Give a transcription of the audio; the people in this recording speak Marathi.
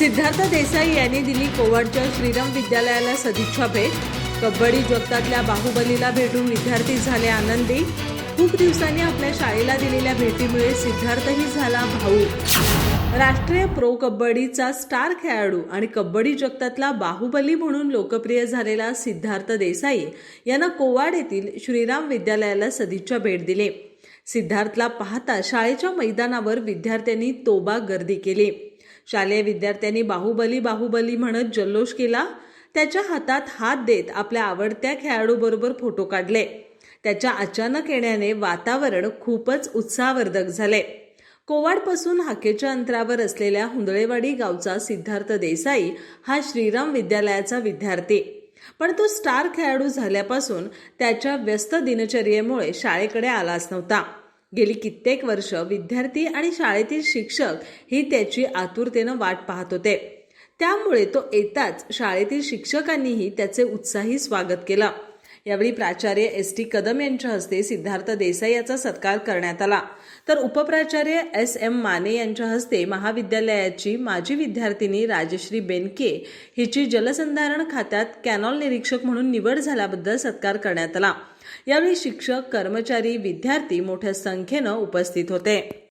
सिद्धार्थ देसाई यांनी दिली कोवाडच्या श्रीराम विद्यालयाला सदिच्छा भेट. कबड्डी जगतातल्या बाहुबलीला भेटून विद्यार्थी झाले आनंदी. खूप दिवसांनी आपल्या शाळेला दिलेल्या भेटीमुळे सिद्धार्थही झाला भाऊ. राष्ट्रीय प्रो कबड्डीचा स्टार खेळाडू आणि कबड्डी जगतातला बाहुबली म्हणून लोकप्रिय झालेला सिद्धार्थ देसाई यांना कोवाड येथील श्रीराम विद्यालयाला सदिच्छा भेट दिली. सिद्धार्थला पाहता शाळेच्या मैदानावर विद्यार्थ्यांनी तोबा गर्दी केली. शालेय विद्यार्थ्यांनी बाहुबली बाहुबली म्हणत जल्लोष केला. त्याच्या हातात हात देत आपल्या आवडत्या खेळाडूबरोबर फोटो काढले. त्याच्या अचानक येण्याने वातावरण खूपच उत्साहवर्धक झाले. कोवाडपासून हाकेच्या अंतरावर असलेल्या हुंदळेवाडी गावचा सिद्धार्थ देसाई हा श्रीराम विद्यालयाचा विद्यार्थी. पण तो स्टार खेळाडू झाल्यापासून त्याच्या व्यस्त दिनचर्येमुळे शाळेकडे आलाच नव्हता. गेली कित्येक वर्ष विद्यार्थी आणि शाळेतील शिक्षक ही त्याची आतुरतेनं वाट पाहत होते. त्यामुळे तो येताच शाळेतील शिक्षकांनीही त्याचे उत्साही स्वागत केलं. यावेळी प्राचार्य एस टी कदम यांच्या हस्ते सिद्धार्थ देसाई याचा सत्कार करण्यात आला. तर उपप्राचार्य एस एम माने यांच्या हस्ते महाविद्यालयाची माजी विद्यार्थिनी राजश्री बेनके हिची जलसंधारण खात्यात कॅनॉल निरीक्षक म्हणून निवड झाल्याबद्दल सत्कार करण्यात आला. यावेळी शिक्षक कर्मचारी विद्यार्थी मोठ्या संख्येनं उपस्थित होते.